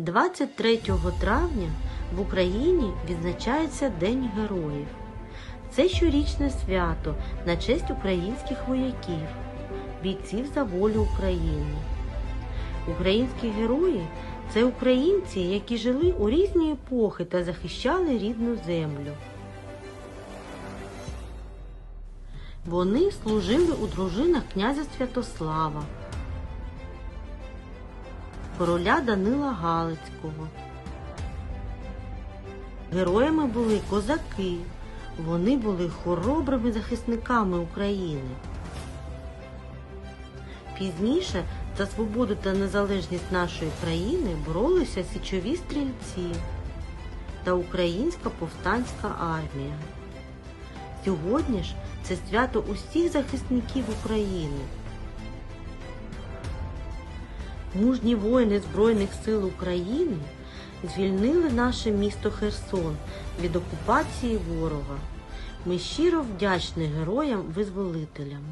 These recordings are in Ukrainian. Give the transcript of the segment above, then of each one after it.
23 травня в Україні відзначається День Героїв. Це щорічне свято на честь українських вояків, бійців за волю України. Українські герої це українці, які жили у різні епохи та захищали рідну землю. Вони служили у дружинах князя Святослава, короля Данила Галицького. Героями були козаки. Вони були хоробрими захисниками України. Пізніше за свободу та незалежність нашої країни боролися січові стрільці та Українська повстанська армія. Сьогодні ж це свято усіх захисників України. Мужні воїни Збройних сил України звільнили наше місто Херсон від окупації ворога. Ми щиро вдячні героям-визволителям.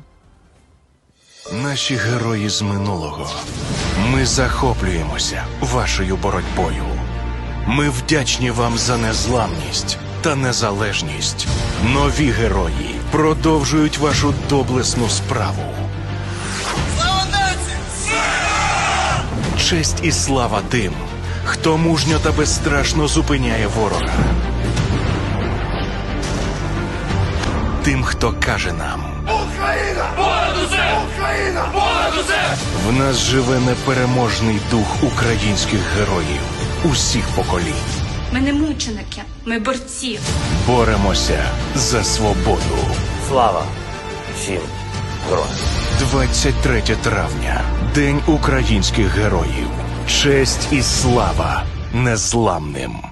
Наші герої з минулого. Ми захоплюємося вашою боротьбою. Ми вдячні вам за незламність та незалежність. Нові герої продовжують вашу доблесну справу. Честь і слава тим, хто мужньо та безстрашно зупиняє ворога. Тим, хто каже нам. Україна! Понад усе! Україна! Понад усе! В нас живе непереможний дух українських героїв усіх поколінь. Ми не мученики, ми борці. Боремося за свободу. Слава всім героям! 23 травня День українських героїв. Честь і слава незламним.